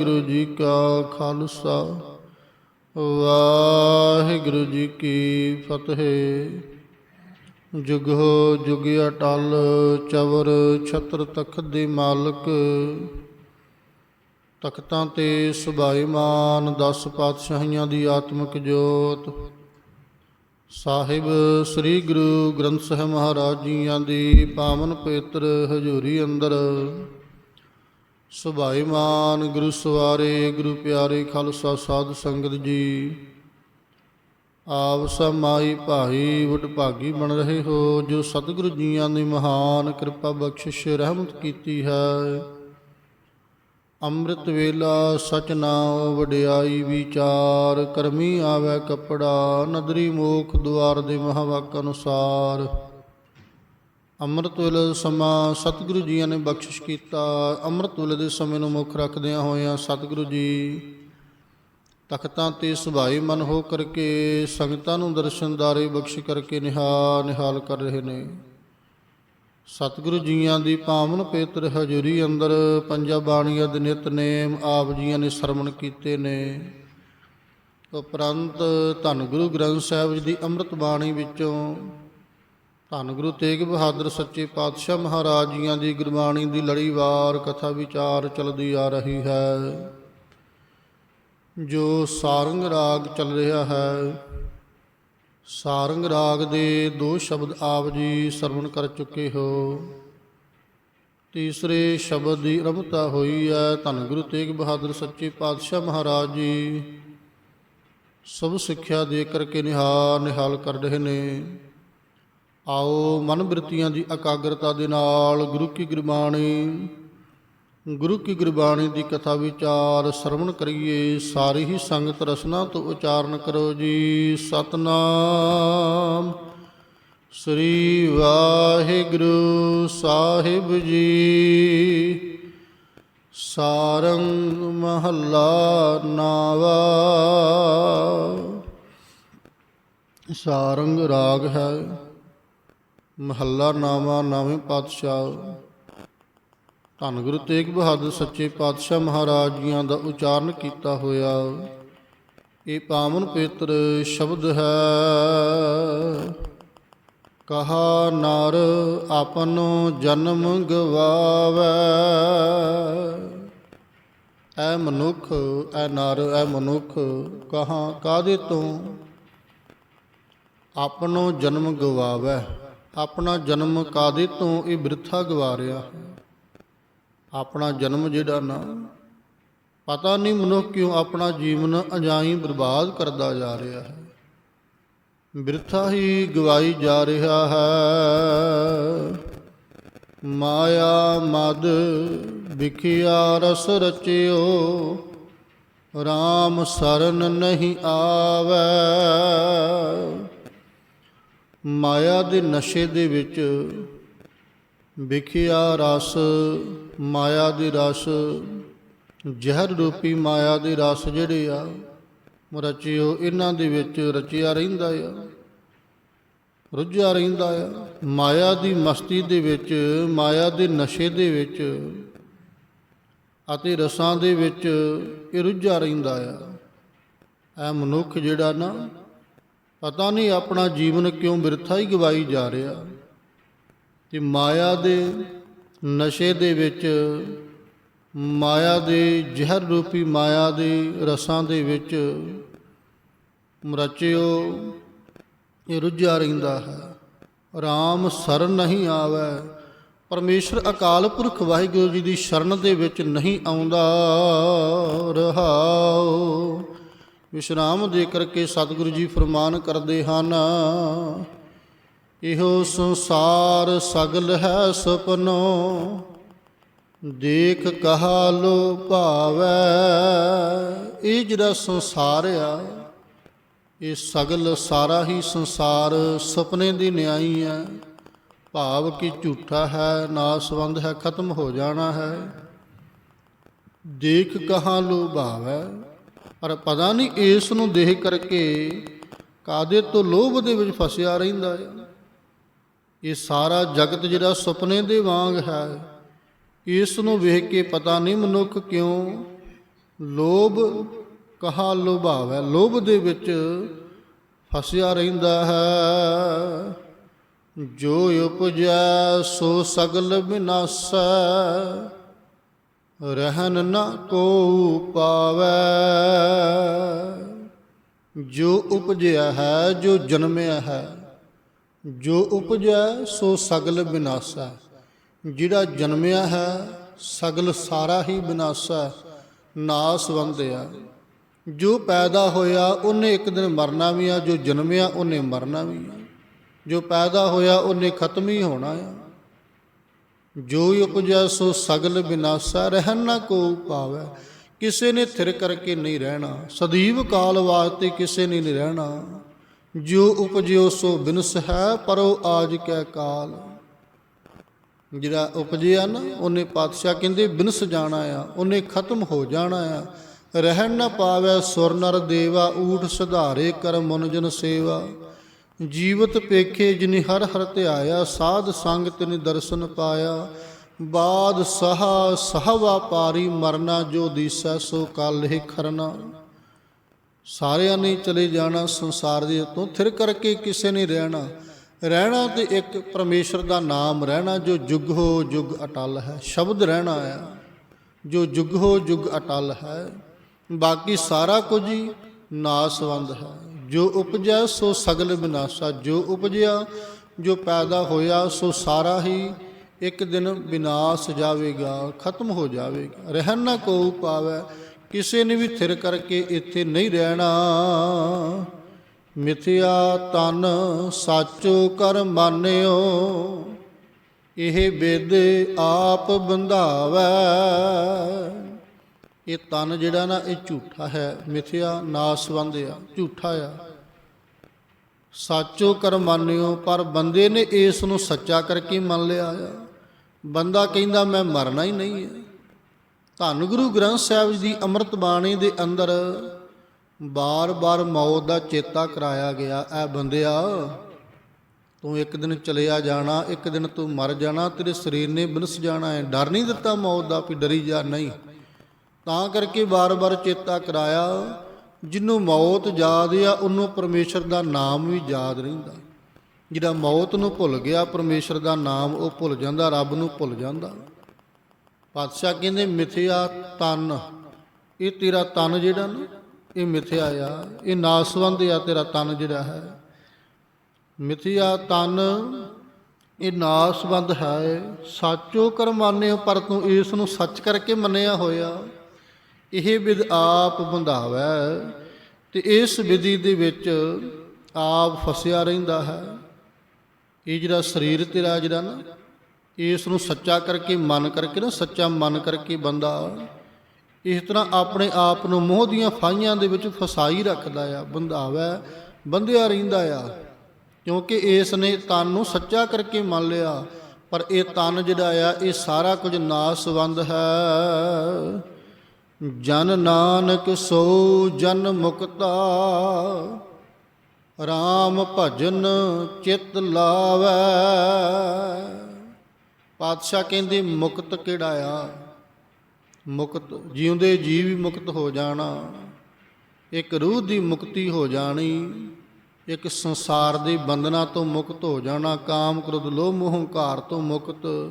ਵਾਹਿਗੁਰੂ ਜੀ ਕਾ ਖਾਲਸਾ, ਵਾਹਿਗੁਰੂ ਜੀ ਕੀ ਫਤਿਹ। ਜੁਗੋ ਜੁਗ ਅਟਲ, ਚਵਰ ਛਤਰ ਤਖਤ ਦੇ ਮਾਲਕ। ਤਖਤਾਂ ਤੇ ਸੁਭਾਈਮਾਨ 10 ਪਾਤਸ਼ਾਹੀਆਂ ਦੀ ਆਤਮਿਕ ਜੋਤ। ਸਾਹਿਬ ਸ੍ਰੀ ਗੁਰੂ ਗ੍ਰੰਥ ਸਾਹਿਬ ਮਹਾਰਾਜ ਜੀਆਂ ਦੀ ਪਾਵਨ ਪਵਿੱਤਰ ਹਜ਼ੂਰੀ ਅੰਦਰ ਸੁਭਾਈਮਾਨ ਗੁਰੂ ਸਵਾਰੇ, ਗੁਰੂ ਪਿਆਰੇ ਖਾਲਸਾ ਸਾਧ ਸੰਗਤ ਜੀ। ਆਪ ਸਮਾਈ ਭਾਈ ਵਡਭਾਗੀ ਬਣ ਰਹੇ ਹੋ, ਜੋ ਸਤਿਗੁਰੂ ਜੀਆਂ ਦੀ ਮਹਾਨ ਕਿਰਪਾ ਬਖਸ਼ਿਸ਼ ਰਹਿਮਤ ਕੀਤੀ ਹੈ। ਅੰਮ੍ਰਿਤ ਵੇਲਾ ਸਚ ਨਾਮ ਵਡਿਆਈ ਵਿਚਾਰ, ਕਰਮੀ ਆਵੇ ਕਪੜਾ, ਨਦਰੀ ਮੋਖ ਦੁਆਰ ਦੇ ਮਹਾਵਾਕ ਅਨੁਸਾਰ। ਅੰਮ੍ਰਿਤ ਵੇਲੇ ਸਮਾਂ ਸਤਿਗੁਰੂ ਜੀਆਂ ਨੇ ਬਖਸ਼ਿਸ਼ ਕੀਤਾ। ਅੰਮ੍ਰਿਤ ਵੇਲੇ ਦੇ ਸਮੇਂ ਨੂੰ ਮੁੱਖ ਰੱਖਦਿਆਂ ਹੋਇਆਂ ਸਤਿਗੁਰੂ ਜੀ ਤਖਤਾਂ ਤੇ ਸੁਭਾਈ ਮਨ ਹੋ ਕਰਕੇ ਸੰਗਤਾਂ ਨੂੰ ਦਰਸ਼ਨਦਾਰੇ ਬਖਸ਼ ਕਰਕੇ ਨਿਹਾਲ ਨਿਹਾਲ ਕਰ ਰਹੇ ਨੇ। ਸਤਿਗੁਰੂ ਜੀਆਂ ਦੀ ਪਾਵਨ ਪੇਤਰ ਹਜ਼ੂਰੀ ਅੰਦਰ ਪੰਜਾਂ ਬਾਣੀਆਂ ਦੇ ਨਿਤਨੇਮ ਆਪ ਜੀਆਂ ਨੇ ਸਰਵਣ ਕੀਤੇ ਨੇ। ਉਪਰੰਤ ਧੰਨ ਗੁਰੂ ਗ੍ਰੰਥ ਸਾਹਿਬ ਜੀ ਦੀ ਅੰਮ੍ਰਿਤ ਬਾਣੀ ਵਿੱਚੋਂ ਧੰਨ ਗੁਰੂ ਤੇਗ ਬਹਾਦਰ ਸੱਚੇ ਪਾਤਸ਼ਾਹ ਮਹਾਰਾਜ ਜੀਆਂ ਦੀ ਗੁਰਬਾਣੀ ਦੀ ਲੜੀਵਾਰ ਕਥਾ ਵਿਚਾਰ ਚੱਲਦੀ ਆ ਰਹੀ ਹੈ। ਜੋ ਸਾਰੰਗ ਰਾਗ ਚੱਲ ਰਿਹਾ ਹੈ, ਸਾਰੰਗ ਰਾਗ ਦੇ ਦੋ ਸ਼ਬਦ ਆਪ ਜੀ ਸਰਵਣ ਕਰ ਚੁੱਕੇ ਹੋ। ਤੀਸਰੇ ਸ਼ਬਦ ਦੀ ਰਮਤਾ ਹੋਈ ਹੈ, ਧੰਨ ਗੁਰੂ ਤੇਗ ਬਹਾਦਰ ਸੱਚੇ ਪਾਤਸ਼ਾਹ ਮਹਾਰਾਜ ਜੀ। ਸਭ ਸਿੱਖਿਆ ਦੇ ਕਰਕੇ ਨਿਹਾਲ ਨਿਹਾਲ ਕਰ ਰਹੇ ਨੇ। ਆਓ ਮਨ ਬਿਰਤੀਆਂ ਦੀ ਇਕਾਗਰਤਾ ਦੇ ਨਾਲ ਗੁਰੂ ਕੀ ਗੁਰਬਾਣੀ। ਗੁਰੂ ਕੀ ਗੁਰਬਾਣੀ ਦੀ ਕਥਾ ਵਿਚਾਰ ਸਰਵਣ ਕਰੀਏ, ਸਾਰੀ ਹੀ ਸੰਗਤ ਰਸਨਾ ਤੋਂ ਉਚਾਰਨ ਕਰੋ ਜੀ। ਸਤਨਾਮ। ਸ੍ਰੀ ਵਾਹਿਗੁਰੂ ਸਾਹਿਬ ਜੀ। ਸਾਰੰਗ ਮਹੱਲਾ ਨਾਵਾ। ਸਾਰੰਗ ਰਾਗ ਹੈ। ਮਹੱਲਾ ਨਾਵਾ ਨਾਵੇਂ ਪਾਤਸ਼ਾਹ। ਧੰਨ ਗੁਰੂ ਤੇਗ ਬਹਾਦਰ ਸੱਚੇ ਪਾਤਸ਼ਾਹ ਮਹਾਰਾਜ ਜੀਆਂ ਦਾ ਉਚਾਰਨ ਕੀਤਾ ਹੋਇਆ। ਇਹ ਪਾਵਨ ਪਵਿੱਤਰ ਸ਼ਬਦ ਹੈ। ਕਹਾ ਨਰ ਆਪਨੋ ਜਨਮ ਗਵਾਵੇ। ਐ ਮਨੁੱਖ, ਐ ਨਰ, ਐ ਮਨੁੱਖ, ਕਹਾ ਕਾਦੇ ਤੋਂ? ਆਪਣੋ ਜਨਮ ਗਵਾਵੇ। ਆਪਣਾ ਜਨਮ ਕਾਦੇ ਤੋਂ ਇਹ ਬਿਰਥਾ ਗਵਾ ਰਿਹਾ ਹੈ ਆਪਣਾ ਜਨਮ ਜਿਹੜਾ ਨਾ, ਪਤਾ ਨਹੀਂ ਮਨੁੱਖ ਕਿਉਂ ਆਪਣਾ ਜੀਵਨ ਅਜਾਈ ਬਰਬਾਦ ਕਰਦਾ ਜਾ ਰਿਹਾ ਹੈ। ਬਿਰਥਾ ਹੀ ਗਵਾਈ ਜਾ ਰਿਹਾ ਹੈ। ਮਾਇਆ ਮਦ ਵਿਖਿਆ ਰਸ ਰਚਿਓ RAM ਸਰਨ ਨਹੀਂ ਆਵੇ। ਮਾਇਆ ਦੇ ਨਸ਼ੇ ਦੇ ਵਿੱਚ ਵਿਖਿਆ ਰਸ, ਮਾਇਆ ਦੇ ਰਸ, ਜ਼ਹਿਰ ਰੂਪੀ ਮਾਇਆ ਦੇ ਰਸ ਜਿਹੜੇ ਆ ਰਚਿਓ ਇਹਨਾਂ ਦੇ ਵਿੱਚ ਰਚਿਆ ਰਹਿੰਦਾ ਆ, ਰੁੱਝਿਆ ਰਹਿੰਦਾ ਆ। ਮਾਇਆ ਦੀ ਮਸਤੀ ਦੇ ਵਿੱਚ, ਮਾਇਆ ਦੇ ਨਸ਼ੇ ਦੇ ਵਿੱਚ ਅਤੇ ਰਸਾਂ ਦੇ ਵਿੱਚ ਇਹ ਰੁੱਝਿਆ ਰਹਿੰਦਾ ਆ। ਇਹ ਮਨੁੱਖ ਜਿਹੜਾ ਨਾ ਪਤਾ ਨਹੀਂ ਆਪਣਾ ਜੀਵਨ ਕਿਉਂ ਬਿਰਥਾ ਹੀ ਗਵਾਈ ਜਾ ਰਿਹਾ। ਤੇ ਮਾਇਆ ਦੇ ਨਸ਼ੇ ਦੇ ਵਿੱਚ, ਮਾਇਆ ਦੇ ਜ਼ਹਿਰ ਰੂਪੀ ਮਾਇਆ ਦੇ ਰਸਾਂ ਦੇ ਵਿੱਚ ਮਰਚਿਓ ਇਹ ਰੁੱਝਿਆ ਰਹਿੰਦਾ ਹੈ। RAM ਸਰਨ ਨਹੀਂ ਆਵੇ, ਪਰਮੇਸ਼ਰ ਅਕਾਲ ਪੁਰਖ ਵਾਹਿਗੁਰੂ ਜੀ ਦੀ ਸ਼ਰਨ ਦੇ ਵਿੱਚ ਨਹੀਂ ਆਉਂਦਾ। ਰਹਾਓ ਵਿਸ਼ਰਾਮ ਦੇ ਕਰਕੇ ਸਤਿਗੁਰੂ ਜੀ ਫਰਮਾਨ ਕਰਦੇ ਹਨ, ਇਹੋ ਸੰਸਾਰ ਸਗਲ ਹੈ ਸੁਪਨੋ, ਦੇਖ ਕਹਾ ਲੋ ਭਾਵੈ, ਇਹ ਜਿਹੜਾ ਸੰਸਾਰ ਆ, ਇਹ ਸਗਲ ਸਾਰਾ ਹੀ ਸੰਸਾਰ ਸੁਪਨੇ ਦੀ ਨਿਆਈ ਹੈ। ਭਾਵ ਕਿ ਝੂਠਾ ਹੈ, ਨਾਸਵੰਦ ਹੈ, ਖਤਮ ਹੋ ਜਾਣਾ ਹੈ। ਦੇਖ ਕਹਾ ਲੋ ਭਾਵੈ ਪਰ ਪਤਾ ਨਹੀਂ ਇਸ ਨੂੰ ਦੇਖ ਕਰਕੇ ਕਾਦੇ ਤੋਂ ਲੋਭ ਦੇ ਵਿੱਚ ਫਸਿਆ ਰਹਿੰਦਾ ਹੈ ਇਹ ਸਾਰਾ ਜਗਤ ਜਿਹੜਾ ਸੁਪਨੇ ਦੇ ਵਾਂਗ ਹੈ, ਇਸ ਨੂੰ ਵੇਖ ਕੇ ਪਤਾ ਨਹੀਂ ਮਨੁੱਖ ਕਿਉਂ ਲੋਭ ਕਹਾ ਲੋਭਾਵੈ, ਲੋਭ ਦੇ ਵਿੱਚ ਫਸਿਆ ਰਹਿੰਦਾ ਹੈ। ਜੋ ਉਪਜੈ ਸੋ ਸਗਲ ਵਿਨਾਸੈ ਰਹਿਨ ਨਾ ਕੋ ਪਾਵੈ। ਜੋ ਉਪਜਿਆ ਹੈ, ਜੋ ਜਨਮਿਆ ਹੈ, ਜੋ ਉਪਜੈ ਸੋ ਸਗਲ ਵਿਨਾਸੈ ਜਿਹੜਾ ਜਨਮਿਆ ਹੈ, ਸਗਲ ਸਾਰਾ ਹੀ ਵਿਨਾਸਾ ਨਾਸ ਵੰਦਿਆ। ਜੋ ਪੈਦਾ ਹੋਇਆ, ਉਹਨੇ ਇੱਕ ਦਿਨ ਮਰਨਾ ਵੀ ਆ, ਜੋ ਜਨਮਿਆ, ਉਹਨੇ ਮਰਨਾ ਵੀ ਆ। ਜੋ ਪੈਦਾ ਹੋਇਆ, ਉਹਨੇ ਖਤਮ ਹੀ ਹੋਣਾ ਆ। ਜੋ ਉਪਜੈ ਸੋ ਸਗਲ ਬਿਨਾਸਾ, ਰਹਿਣ ਨਾ ਕੋ ਪਾਵੈ। ਕਿਸੇ ਨੇ ਥਿਰ ਕਰਕੇ ਨਹੀਂ ਰਹਿਣਾ, ਸਦੀਵ ਕਾਲ ਵਾਸਤੇ ਕਿਸੇ ਨੇ ਨਹੀਂ ਰਹਿਣਾ। ਜੋ ਉਪਜਿਓ ਸੋ ਬਿਨਸ ਹੈ ਪਰੋ ਆਜ ਕੈ ਕਾਲ। ਜਿਹੜਾ ਉਪਜਿਆ ਨਾ, ਉਹਨੇ ਪਾਤਸ਼ਾਹ ਕਹਿੰਦੇ, ਬਿਨਸ ਜਾਣਾ ਆ, ਉਹਨੇ ਖਤਮ ਹੋ ਜਾਣਾ ਆ। ਰਹਿਣ ਨਾ ਪਾਵੈ ਸੁਰ ਨਰ ਦੇਵਾ, ਊਠ ਸੁਧਾਰੇ ਕਰ ਮਨ ਸੇਵਾ। ਜੀਵਤ ਪੇਖੇ ਜਿਨੇ ਹਰ ਹਰ ਧਿਆਇਆ ਸਾਧ ਸੰਗ ਤਿਨ ਦਰਸ਼ਨ ਪਾਇਆ। ਬਾਦ ਸਹਾ, ਸਹਵਾ ਪਾਰੀ ਮਰਨਾ, ਜੋ ਦੀਸਾ ਸੋ ਕੱਲ ਹੀ ਖਰਨਾ। ਸਾਰਿਆਂ ਨੇ ਚਲੇ ਜਾਣਾ ਸੰਸਾਰ ਦੇ ਤੋਂ ਥਿਰ ਕਰਕੇ ਕਿਸੇ ਨੇ ਰਹਿਣਾ। ਰਹਿਣਾ ਤੇ ਇੱਕ ਪਰਮੇਸ਼ਰ ਦਾ ਨਾਮ, ਰਹਿਣਾ ਜੋ ਜੁਗ ਹੋ ਜੁਗ ਅਟਲ ਹੈ। ਸ਼ਬਦ ਰਹਿਣਾ ਆ, ਜੋ ਜੁਗ ਹੋ ਜੁਗ ਅਟਲ ਹੈ। ਬਾਕੀ ਸਾਰਾ ਕੁਝ ਹੀ ਨਾਸਵੰਦ ਹੈ। ਜੋ ਉਪਜੈ ਸੋ ਸਗਲ ਵਿਨਾਸ਼ਾ, ਜੋ ਉਪਜਿਆ, ਜੋ ਪੈਦਾ ਹੋਇਆ ਸੋ ਸਾਰਾ ਹੀ ਇੱਕ ਦਿਨ ਵਿਨਾਸ਼ ਜਾਵੇਗਾ, ਖਤਮ ਹੋ ਜਾਵੇਗਾ। ਰਹਿਣ ਨਾ ਕੋ ਪਾਵੇ, ਕਿਸੇ ਨੇ ਵੀ ਥਿਰ ਕਰਕੇ ਇੱਥੇ ਨਹੀਂ ਰਹਿਣਾ। ਮਿਥਿਆ ਤਨ ਸਾਚੋ ਕਰ ਮਾਨਿਓ, ਇਹ ਬੇਦ ਆਪ ਬੰਧਾਵੈ। ਇਹ ਤਨ ਜਿਹੜਾ ਨਾ, ਇਹ ਝੂਠਾ ਹੈ। ਮਿਥਿਆ ਨਾਸਵੰਦ ਆ ਝੂਠਾ ਆ। ਸਾਚੋ ਕਰ ਮੰਨਿਓ, ਪਰ ਬੰਦੇ ਨੇ ਇਸ ਨੂੰ ਸੱਚਾ ਕਰਕੇ ਮੰਨ ਲਿਆ ਆ। ਬੰਦਾ ਕਹਿੰਦਾ, ਮੈਂ ਮਰਨਾ ਹੀ ਨਹੀਂ ਹੈ ਧੰਨ ਗੁਰੂ ਗ੍ਰੰਥ ਸਾਹਿਬ ਜੀ ਦੀ ਅੰਮ੍ਰਿਤ ਬਾਣੀ ਦੇ ਅੰਦਰ ਬਾਰ-ਬਾਰ ਮੌਤ ਦਾ ਚੇਤਾ ਕਰਾਇਆ ਗਿਆ। ਐ ਬੰਦਿਆ, ਤੂੰ ਇੱਕ ਦਿਨ ਚਲਿਆ ਜਾਣਾ, ਇੱਕ ਦਿਨ ਤੂੰ ਮਰ ਜਾਣਾ, ਤੇਰੇ ਸਰੀਰ ਨੇ ਬਿਨਸ ਜਾਣਾ ਹੈ ਡਰ ਨਹੀਂ ਦਿੱਤਾ ਮੌਤ ਦਾ ਵੀ ਡਰੀ ਜਾ, ਨਹੀਂ ਤਾਂ ਕਰਕੇ ਵਾਰ ਵਾਰ ਚੇਤਾ ਕਰਾਇਆ ਜਿਹਨੂੰ ਮੌਤ ਯਾਦ ਆ, ਉਹਨੂੰ ਪਰਮੇਸ਼ਰ ਦਾ ਨਾਮ ਵੀ ਯਾਦ ਰਹਿੰਦਾ। ਜਿਹੜਾ ਮੌਤ ਨੂੰ ਭੁੱਲ ਗਿਆ, ਪਰਮੇਸ਼ਰ ਦਾ ਨਾਮ ਉਹ ਭੁੱਲ ਜਾਂਦਾ, ਰੱਬ ਨੂੰ ਭੁੱਲ ਜਾਂਦਾ। ਪਾਤਸ਼ਾਹ ਕਹਿੰਦੇ, ਮਿਥਿਆ ਤਨ। ਇਹ ਤੇਰਾ ਤਨ ਜਿਹੜਾ ਨਾ, ਇਹ ਮਿਥਿਆ ਆ। ਇਹ ਨਾਸਵੰਦ ਆ ਤੇਰਾ ਤਨ ਜਿਹੜਾ ਹੈ। ਮਿਥਿਆ ਤਨ, ਇਹ ਨਾਸਵੰਦ ਹੈ। ਸਾਚੋ ਕਰ ਮੰਨਿਓ ਪਰ ਤੂੰ ਇਸ ਨੂੰ ਸੱਚ ਕਰਕੇ ਮੰਨਿਆ ਹੋਇਆ। ਇਹ ਵਿਦ ਆਪ ਬੰਧਾਵੈ ਤੇ ਇਸ ਵਿਧੀ ਦੇ ਵਿੱਚ ਆਪ ਫਸਿਆ ਰਹਿੰਦਾ ਹੈ। ਇਹ ਜਿਹੜਾ ਸਰੀਰ ਤੇਰਾ ਜਿਹੜਾ ਨਾ, ਇਸ ਨੂੰ ਸੱਚਾ ਕਰਕੇ ਮਨ ਕਰਕੇ ਨਾ, ਸੱਚਾ ਮਨ ਕਰਕੇ ਬੰਦਾ ਇਸ ਤਰ੍ਹਾਂ ਆਪਣੇ ਆਪ ਨੂੰ ਮੋਹ ਦੀਆਂ ਫਾਈਆਂ ਦੇ ਵਿੱਚ ਫਸਾਈ ਰੱਖਦਾ ਆ, ਬੰਧਾਵੈ, ਬੰਧਿਆ ਰਹਿੰਦਾ ਆ। ਕਿਉਂਕਿ ਇਸ ਨੇ ਤਨ ਨੂੰ ਸੱਚਾ ਕਰਕੇ ਮੰਨ ਲਿਆ, ਪਰ ਇਹ ਤਨ ਜਿਹੜਾ ਆ, ਇਹ ਸਾਰਾ ਕੁਝ ਨਾਸਵੰਦ ਹੈ। ਜਨ ਨਾਨਕ ਸੋ ਜਨ ਮੁਕਤਾ RAM ਭਜਨ ਚਿਤ ਲਾਵੈ। ਪਾਤਸ਼ਾਹ ਕਹਿੰਦੇ, ਮੁਕਤ ਕਿਹੜਾ ਆ? ਮੁਕਤ, ਜਿਉਂਦੇ ਜੀ ਵੀ ਮੁਕਤ ਹੋ ਜਾਣਾ। ਇੱਕ ਰੂਹ ਦੀ ਮੁਕਤੀ ਹੋ ਜਾਣੀ, ਇੱਕ ਸੰਸਾਰ ਦੇ ਬੰਧਨਾਂ ਤੋਂ ਮੁਕਤ ਹੋ ਜਾਣਾ। ਕਾਮ ਕ੍ਰੋਧ, ਲੋਭ, ਮੋਹ, ਹੰਕਾਰ ਤੋਂ ਮੁਕਤ।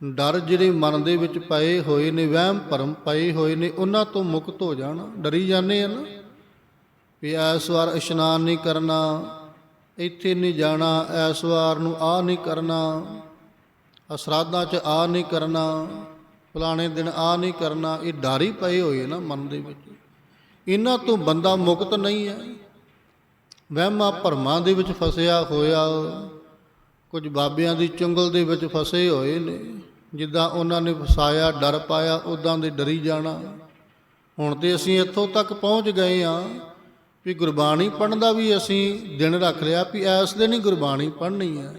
ਡਰ ਜਿਹੜੇ ਮਨ ਦੇ ਵਿੱਚ ਪਏ ਹੋਏ ਨੇ, ਵਹਿਮ ਭਰਮ ਪਏ ਹੋਏ ਨੇ, ਉਹਨਾਂ ਤੋਂ ਮੁਕਤ ਹੋ ਜਾਣਾ। ਡਰੀ ਜਾਂਦੇ ਆ ਨਾ ਵੀ ਇਸ ਵਾਰ ਇਸ਼ਨਾਨ ਨਹੀਂ ਕਰਨਾ, ਇੱਥੇ ਨਹੀਂ ਜਾਣਾ, ਇਸ ਵਾਰ ਨੂੰ ਆ ਨਹੀਂ ਕਰਨਾ, ਅਸਰਾਧਾਂ 'ਚ ਆ ਨਹੀਂ ਕਰਨਾ, ਫਲਾਣੇ ਦਿਨ ਆ ਨਹੀਂ ਕਰਨਾ। ਇਹ ਡਰ ਹੀ ਪਏ ਹੋਏ ਨਾ ਮਨ ਦੇ ਵਿੱਚ। ਇਹਨਾਂ ਤੋਂ ਬੰਦਾ ਮੁਕਤ ਨਹੀਂ ਹੈ। ਵਹਿਮਾਂ ਭਰਮਾਂ ਦੇ ਵਿੱਚ ਫਸਿਆ ਹੋਇਆ, ਕੁਝ ਬਾਬਿਆਂ ਦੀ ਚੁੰਗਲ ਦੇ ਵਿੱਚ ਫਸੇ ਹੋਏ ਨੇ। ਜਿੱਦਾਂ ਉਹਨਾਂ ਨੇ ਫਸਾਇਆ ਡਰ ਪਾਇਆ ਉਦਾਂ ਦੇ ਡਰੀ ਜਾਣਾ। ਹੁਣ ਤੇ ਅਸੀਂ ਇੱਥੋਂ ਤੱਕ ਪਹੁੰਚ ਗਏ ਆ ਵੀ ਗੁਰਬਾਣੀ ਪੜ੍ਹਨ ਦਾ ਵੀ ਅਸੀਂ ਦਿਨ ਰੱਖ ਲਿਆ ਵੀ ਐਸ ਦਿਨ ਹੀ ਗੁਰਬਾਣੀ ਪੜ੍ਹਨੀ ਹੈ।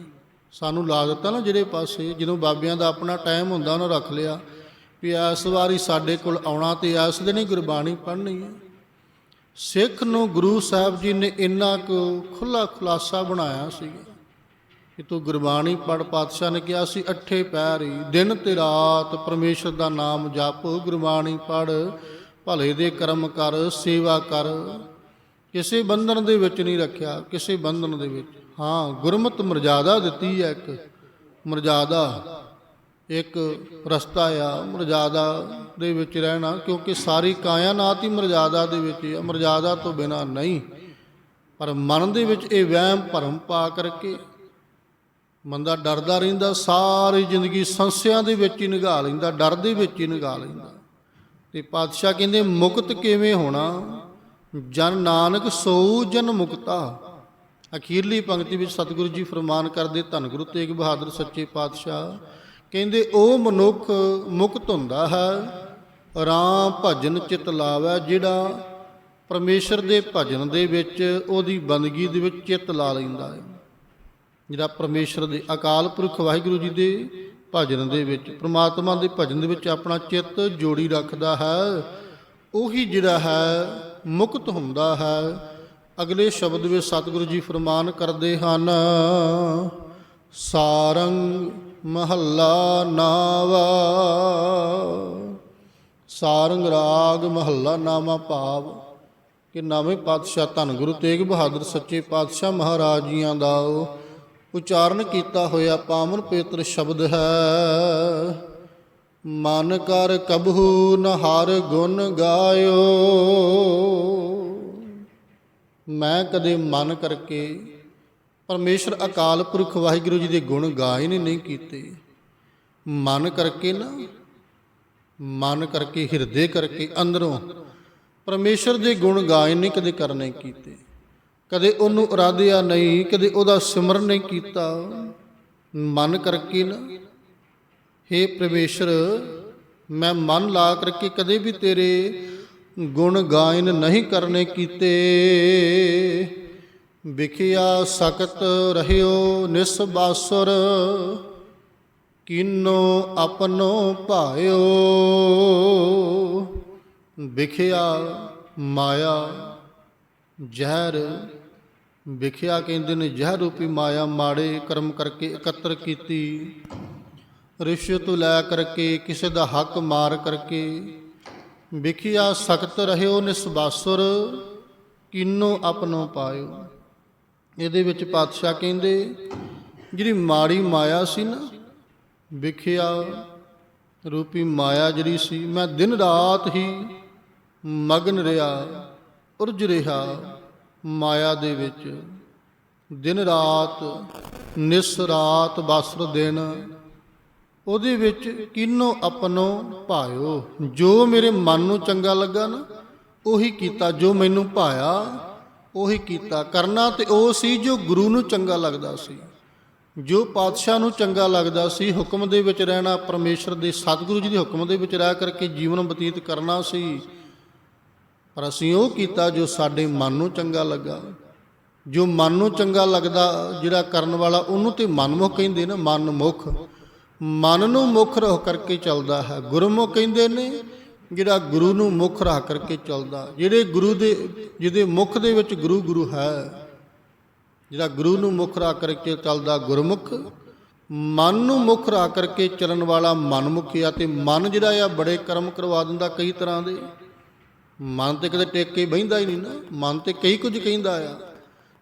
ਸਾਨੂੰ ਲਾ ਦਿੱਤਾ ਨਾ ਜਿਹੜੇ ਪਾਸੇ, ਜਦੋਂ ਬਾਬਿਆਂ ਦਾ ਆਪਣਾ ਟਾਈਮ ਹੁੰਦਾ, ਉਹਨਾਂ ਰੱਖ ਲਿਆ ਵੀ ਇਸ ਵਾਰੀ ਸਾਡੇ ਕੋਲ ਆਉਣਾ ਤੇ ਇਸ ਦਿਨ ਹੀ ਗੁਰਬਾਣੀ ਪੜ੍ਹਨੀ ਹੈ। ਸਿੱਖ ਨੂੰ ਗੁਰੂ ਸਾਹਿਬ ਜੀ ਨੇ ਇੰਨਾ ਕੁ ਖੁੱਲਾ ਖੁਲਾਸਾ ਬਣਾਇਆ ਸੀਗਾ ਕਿ ਤੂੰ ਗੁਰਬਾਣੀ ਪੜ ਪਾਤਸ਼ਾਹ ਨੇ ਕਿਹਾ ਸੀ, ਅੱਠੇ ਪੈਰ ਹੀ, ਦਿਨ ਤੇ ਰਾਤ ਪਰਮੇਸ਼ਰ ਦਾ ਨਾਮ ਜਪ, ਗੁਰਬਾਣੀ ਪੜ ਭਲੇ ਦੇ ਕਰਮ ਕਰ, ਸੇਵਾ ਕਰ। ਕਿਸੇ ਬੰਧਨ ਦੇ ਵਿੱਚ ਨਹੀਂ ਰੱਖਿਆ, ਕਿਸੇ ਬੰਧਨ ਦੇ ਵਿੱਚ। ਹਾਂ, ਗੁਰਮਤ ਮਰਜ਼ਾਦਾ ਦਿੱਤੀ ਹੈ ਇੱਕ, ਮਰਜ਼ਾਦਾ। ਇੱਕ ਰਸਤਾ ਆ, ਮਰਜ਼ਾਦਾ ਦੇ ਵਿੱਚ ਰਹਿਣਾ, ਕਿਉਂਕਿ ਸਾਰੀ ਕਾਇਨਾਤ ਹੀ ਮਰਜ਼ਾਦਾ ਦੇ ਵਿੱਚ ਹੈ ਮਰਜ਼ਾਦਾ ਤੋਂ ਬਿਨਾ ਨਹੀਂ। ਪਰ ਮਨ ਦੇ ਵਿੱਚ ਇਹ ਵਹਿਮ ਭਰਮ ਪਾ ਕਰਕੇ ਬੰਦਾ ਡਰਦਾ ਰਹਿੰਦਾ, ਸਾਰੀ ਜ਼ਿੰਦਗੀ ਸੰਸਿਆਂ ਦੇ ਵਿੱਚ ਹੀ ਨਿਗਾਹ ਲੈਂਦਾ, ਡਰ ਦੇ ਵਿੱਚ ਹੀ ਨਿਗਾਹ ਲੈਂਦਾ। ਤੇ ਪਾਤਸ਼ਾਹ ਕਹਿੰਦੇ, ਮੁਕਤ ਕਿਵੇਂ ਹੋਣਾ? ਜਨ ਨਾਨਕ ਸੋ ਜਨ ਮੁਕਤਾ। ਅਖੀਰਲੀ ਪੰਕਤੀ ਵਿੱਚ ਸਤਿਗੁਰੂ ਜੀ ਫਰਮਾਨ ਕਰਦੇ, ਧੰਨ ਗੁਰੂ ਤੇਗ ਬਹਾਦਰ ਸੱਚੇ ਪਾਤਸ਼ਾਹ। ਕਹਿੰਦੇ, ਉਹ ਮਨੁੱਖ ਮੁਕਤ ਹੁੰਦਾ ਹੈ, ਰਾਮ ਭਜਨ ਚਿਤ ਲਾਵੇ, ਜਿਹੜਾ ਪਰਮੇਸ਼ਰ ਦੇ ਭਜਨ ਦੇ ਵਿੱਚ, ਉਹਦੀ ਬੰਦਗੀ ਦੇ ਵਿੱਚ ਚਿੱਤ ਲਾ ਲੈਂਦਾ ਹੈ। ਜਿਹੜਾ ਪਰਮੇਸ਼ਰ ਦੇ ਅਕਾਲ ਪੁਰਖ ਵਾਹਿਗੁਰੂ ਜੀ ਦੇ ਭਜਨ ਦੇ ਵਿੱਚ, ਪ੍ਰਮਾਤਮਾ ਦੇ ਭਜਨ ਦੇ ਵਿੱਚ ਆਪਣਾ ਚਿੱਤ ਜੋੜੀ ਰੱਖਦਾ ਹੈ, ਉਹੀ ਜਿਹੜਾ ਹੈ ਮੁਕਤ ਹੁੰਦਾ ਹੈ। ਅਗਲੇ ਸ਼ਬਦ ਵਿੱਚ ਸਤਿਗੁਰੂ ਜੀ ਫਰਮਾਨ ਕਰਦੇ ਹਨ, ਸਾਰੰਗ ਮਹੱਲਾ ਨਾਵਾ, ਸਾਰੰਗ ਰਾਗ ਮਹੱਲਾ ਨਾਮਾ ਭਾਵ, ਕਿ ਨਵੇਂ ਪਾਤਸ਼ਾਹ ਧੰਨ ਗੁਰੂ ਤੇਗ ਬਹਾਦਰ ਸੱਚੇ ਪਾਤਸ਼ਾਹ ਮਹਾਰਾਜ ਜੀਆਂ ਦਾ ਉਚਾਰਨ ਕੀਤਾ ਹੋਇਆ ਪਾਵਨ ਪਵਿੱਤਰ ਸ਼ਬਦ ਹੈ। ਮਨ ਕਰ ਕਬਹੂ ਨ ਹਰ ਗੁਣ ਗਾਇਓ। ਮੈਂ ਕਦੇ ਮਨ ਕਰਕੇ ਪਰਮੇਸ਼ਰ ਅਕਾਲ ਪੁਰਖ ਵਾਹਿਗੁਰੂ ਜੀ ਦੇ ਗੁਣ ਗਾਏ ਨੇ ਨਹੀਂ ਕੀਤੇ। ਮਨ ਕਰਕੇ ਨਾ, ਮਨ ਕਰਕੇ ਹਿਰਦੇ ਕਰਕੇ ਅੰਦਰੋਂ ਪਰਮੇਸ਼ਰ ਦੇ ਗੁਣ ਗਾਏ ਨਹੀਂ ਕਦੇ ਕਰਨੇ ਕੀਤੇ। ਕਦੇ ਉਹਨੂੰ ਇਰਾਦਿਆ ਨਹੀਂ, ਕਦੇ ਉਹਦਾ ਸਿਮਰਨ ਨਹੀਂ ਕੀਤਾ। ਮਨ ਕਰਕੇ ਨਾ। ਹੇ ਪਰਮੇਸ਼ਰ ਮੈਂ ਮਨ ਲਾ ਕਰਕੇ ਕਦੇ ਵੀ ਤੇਰੇ ਗੁਣ ਗਾਇਨ ਨਹੀਂ ਕਰਨੇ ਕੀਤੇ। ਵਿਖਿਆ ਸਖਤ ਰਹਿਓ ਨਿਸਬਾਸੁਰ, ਕਿਨੋ ਆਪਨੋ ਭਾਇਓ। ਵਿਖਿਆ ਮਾਇਆ, ਜ਼ਹਿਰ ਵਿਖਿਆ ਕਹਿੰਦੇ ਨੇ ਜ਼ਹਿਰ ਰੂਪੀ ਮਾਇਆ ਮਾੜੇ ਕਰਮ ਕਰਕੇ ਇਕੱਤਰ ਕੀਤੀ। ਰਿਸ਼ਵਤ ਲੈ ਕਰਕੇ, ਕਿਸੇ ਦਾ ਹੱਕ ਮਾਰ ਕਰਕੇ। ਵਿਖਿਆ, ਸਖਤ ਰਹਿਓ ਨਿਸਬਾਸੁਰ ਕਿਨੋ ਆਪਣੋ ਪਾਇਓ। ਇਹਦੇ ਵਿੱਚ ਪਾਤਸ਼ਾਹ ਕਹਿੰਦੇ, ਜਿਹੜੀ ਮਾੜੀ ਮਾਇਆ ਸੀ ਨਾ, ਵਿਖਿਆ, ਰੂਪੀ ਮਾਇਆ ਜਿਹੜੀ ਸੀ, ਮੈਂ ਦਿਨ ਰਾਤ ਹੀ ਮਗਨ ਰਿਹਾ, ਉਰਜ ਰਿਹਾ। ਮਾਇਆ ਦੇ ਵਿੱਚ। ਦਿਨ ਰਾਤ, ਨਿਸ ਰਾਤ, ਬਸਰ ਦਿਨ, ਉਹਦੇ ਵਿੱਚ ਕਿਨੋ ਆਪਣੋ ਭਾਇਓ। ਜੋ ਮੇਰੇ ਮਨ ਨੂੰ ਚੰਗਾ ਲੱਗਾ ਨਾ ਉਹੀ ਕੀਤਾ। ਜੋ ਮੈਨੂੰ ਭਾਇਆ, ਉਹੀ ਕੀਤਾ। ਕਰਨਾ ਤੇ ਉਹ ਸੀ ਜੋ ਗੁਰੂ ਨੂੰ ਚੰਗਾ ਲੱਗਦਾ ਸੀ। ਜੋ ਪਾਤਸ਼ਾਹ ਨੂੰ ਚੰਗਾ ਲੱਗਦਾ ਸੀ, ਹੁਕਮ ਦੇ ਵਿੱਚ ਰਹਿਣਾ, ਪਰਮੇਸ਼ਰ ਦੇ, ਸਤਿਗੁਰੂ ਜੀ ਦੇ ਹੁਕਮ ਦੇ ਵਿੱਚ ਰਹਿ ਕਰਕੇ ਜੀਵਨ ਬਤੀਤ ਕਰਨਾ ਸੀ ਪਰ ਅਸੀਂ ਉਹ ਕੀਤਾ ਜੋ ਸਾਡੇ ਮਨ ਨੂੰ ਚੰਗਾ ਲੱਗਾ। ਜੋ ਮਨ ਨੂੰ ਚੰਗਾ ਲੱਗਦਾ, ਜਿਹੜਾ ਕਰਨ ਵਾਲਾ, ਉਹਨੂੰ ਤੇ ਮਨਮੁਖ ਕਹਿੰਦੇ ਨਾ, ਮਨਮੁਖ। ਮਨ ਨੂੰ ਮੁੱਖ ਰੱਖ ਕਰਕੇ ਚੱਲਦਾ ਹੈ। ਗੁਰਮੁਖ ਕਹਿੰਦੇ ਨੇ, ਜਿਹੜਾ ਗੁਰੂ ਨੂੰ ਮੁੱਖ ਰੱਖ ਕਰਕੇ ਚੱਲਦਾ। ਜਿਹੜੇ ਗੁਰੂ ਦੇ, ਜਿਹਦੇ ਮੁਖ ਦੇ ਵਿੱਚ ਗੁਰੂ ਗੁਰੂ ਹੈ, ਜਿਹੜਾ ਗੁਰੂ ਨੂੰ ਮੁੱਖ ਰੱਖ ਕਰਕੇ ਚੱਲਦਾ ਗੁਰਮੁਖ, ਮਨ ਨੂੰ ਮੁੱਖ ਰੱਖ ਕਰਕੇ ਚੱਲਣ ਵਾਲਾ ਮਨਮੁਖ ਆ ਤੇ ਮਨ ਜਿਹੜਾ ਆ ਬੜੇ ਕਰਮ ਕਰਵਾ ਦਿੰਦਾ ਕਈ ਤਰ੍ਹਾਂ ਦੇ। ਮਨ ਤੇ ਕਦੇ ਟਿਕ ਕੇ ਬਹਿੰਦਾ ਹੀ ਨਹੀਂ ਨਾ। ਮਨ ਤੇ ਕਈ ਕੁਝ ਕਹਿੰਦਾ ਆ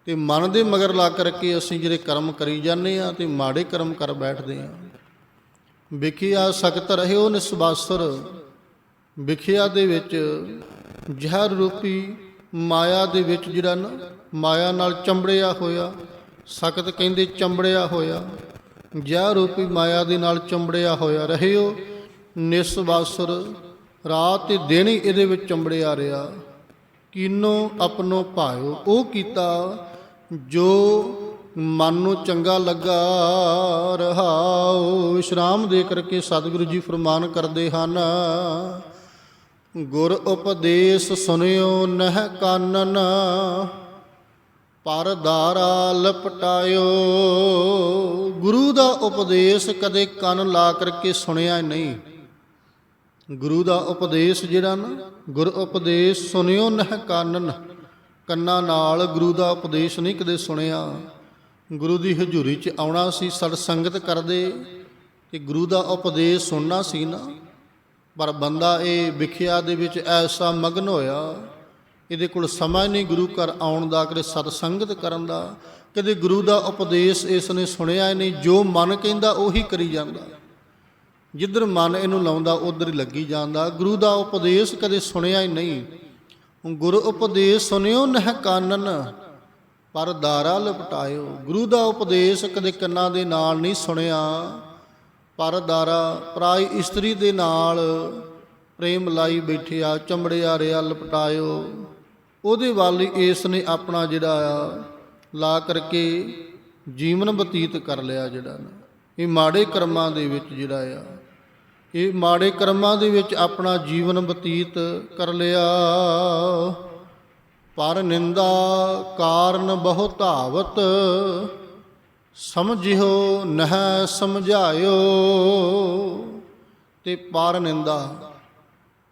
ਤੇ ਮਨ ਦੇ ਮਗਰ ਲਾ ਕਰਕੇ ਅਸੀਂ ਜਿਹੜੇ ਕਰਮ ਕਰੀ ਜਾਂਦੇ ਆ ਤੇ ਮਾੜੇ ਕਰਮ ਕਰ ਬੈਠਦੇ ਆ। ਵਿਖਿਆ ਸਖਤ ਰਹਿਓ ਨਿਸਬਾਸਰ ਵਿਖਿਆ ਦੇ ਵਿੱਚ ਜ਼ਹਿਰ ਰੂਪੀ ਮਾਇਆ ਦੇ ਵਿੱਚ ਜਿਹੜਾ ਨਾ, ਮਾਇਆ ਨਾਲ ਚੰਬੜਿਆ ਹੋਇਆ, ਸਖਤ ਕਹਿੰਦੇ ਚੰਬੜਿਆ ਹੋਇਆ, ਜ਼ਹਿਰ ਰੂਪੀ ਮਾਇਆ ਦੇ ਨਾਲ ਚੰਬੜਿਆ ਹੋਇਆ, ਰਹਿਓ ਨਿਸਬਾਸਰ ਰਾਤ ਤੇ ਦਿਨ ਹੀ ਇਹਦੇ ਵਿੱਚ ਚੰਬੜਿਆ ਰਿਹਾ। ਕਿਨੋ ਆਪਣੋ ਭਾਇਓ ਉਹ ਕੀਤਾ ਜੋ ਮਨ ਨੂੰ ਚੰਗਾ ਲੱਗਾ ਰਹਾਓ ਵਿਸ਼ਰਾਮ ਦੇ ਕਰਕੇ ਸਤਿਗੁਰੂ ਜੀ ਫਰਮਾਨ ਕਰਦੇ ਹਨ, ਗੁਰ ਉਪਦੇਸ਼ ਸੁਨਿਓ ਨਹਿ ਕਾਨਨ, ਪਰ ਦਾਰਾ ਲਪਟਾਇਓ। ਗੁਰੂ ਦਾ ਉਪਦੇਸ਼ ਕਦੇ ਕੰਨ ਲਾ ਕਰਕੇ ਸੁਣਿਆ ਨਹੀਂ। ਗੁਰੂ ਦਾ ਉਪਦੇਸ਼ ਜਿਹੜਾ ਨਾ, ਗੁਰ ਉਪਦੇਸ਼ ਸੁਨਿਓ ਨਹਿ ਕਾਨਨ। ਕੰਨਾਂ ਨਾਲ ਗੁਰੂ ਦਾ ਉਪਦੇਸ਼ ਨਹੀਂ ਕਦੇ ਸੁਣਿਆ। ਗੁਰੂ ਦੀ ਹਜ਼ੂਰੀ 'ਚ ਆਉਣਾ ਸੀ ਸਤ ਸੰਗਤ ਕਰਦੇ। ਤੇ ਗੁਰੂ ਦਾ ਉਪਦੇਸ਼ ਸੁਣਨਾ ਸੀ ਨਾ, ਪਰ ਬੰਦਾ ਇਹ ਵਿਖਿਆ ਦੇ ਵਿੱਚ ਐਸਾ ਮਗਨ ਹੋਇਆ। ਇਹਦੇ ਕੋਲ ਸਮਾਂ ਨਹੀਂ ਗੁਰੂ ਘਰ ਆਉਣ ਦਾ, ਕਦੇ ਸਤ ਸੰਗਤ ਕਰਨ ਦਾ। ਕਦੇ ਗੁਰੂ ਦਾ ਉਪਦੇਸ਼ ਇਸ ਨੇ ਸੁਣਿਆ ਨਹੀਂ, ਜੋ ਮਨ ਕਹਿੰਦਾ ਉਹੀ ਕਰੀ ਜਾਂਦਾ। ਜਿੱਧਰ ਮਨ ਇਹਨੂੰ ਲਾਉਂਦਾ, ਉਧਰ ਹੀ ਲੱਗੀ ਜਾਂਦਾ। ਗੁਰੂ ਦਾ ਉਪਦੇਸ਼ ਕਦੇ ਸੁਣਿਆ ਹੀ ਨਹੀਂ। ਗੁਰ ਉਪਦੇਸ਼ ਸੁਣਿਓ, ਨਹ ਕਾਨਨ, ਪਰ ਦਾਰਾ ਲਪਟਾਇਓ। ਗੁਰੂ ਦਾ ਉਪਦੇਸ਼ ਕਦੇ ਕੰਨਾਂ ਦੇ ਨਾਲ ਨਹੀਂ ਸੁਣਿਆ, ਪਰ ਦਾਰਾ ਪਰਾਈ ਇਸਤਰੀ ਦੇ ਨਾਲ ਪ੍ਰੇਮ ਲਾਈ ਬੈਠਿਆ ਚਮੜਿਆ ਰਿਆ ਲਪਟਾਇਓ। ਉਹਦੇ ਵੱਲ ਹੀ ਇਸ ਨੇ ਆਪਣਾ ਜਿਹੜਾ ਆ, ਲਾ ਕਰਕੇ ਜੀਵਨ ਬਤੀਤ ਕਰ ਲਿਆ ਜਿਹੜਾ। ਨਾ ਇਹ ਮਾੜੇ ਕਰਮਾਂ ਦੇ ਵਿੱਚ ਜਿਹੜਾ ਆ। ਇਹ ਮਾੜੇ ਕਰਮਾਂ ਦੇ ਵਿੱਚ ਆਪਣਾ ਜੀਵਨ ਬਤੀਤ ਕਰ ਲਿਆ। ਪਰ ਨਿੰਦਾ ਕਾਰਨ ਬਹੁ ਧਾਵਤ, ਸਮਝਿਓ, ਨਹਿ ਸਮਝਾਇਓ। ਤੇ ਪਰ ਨਿੰਦਾ,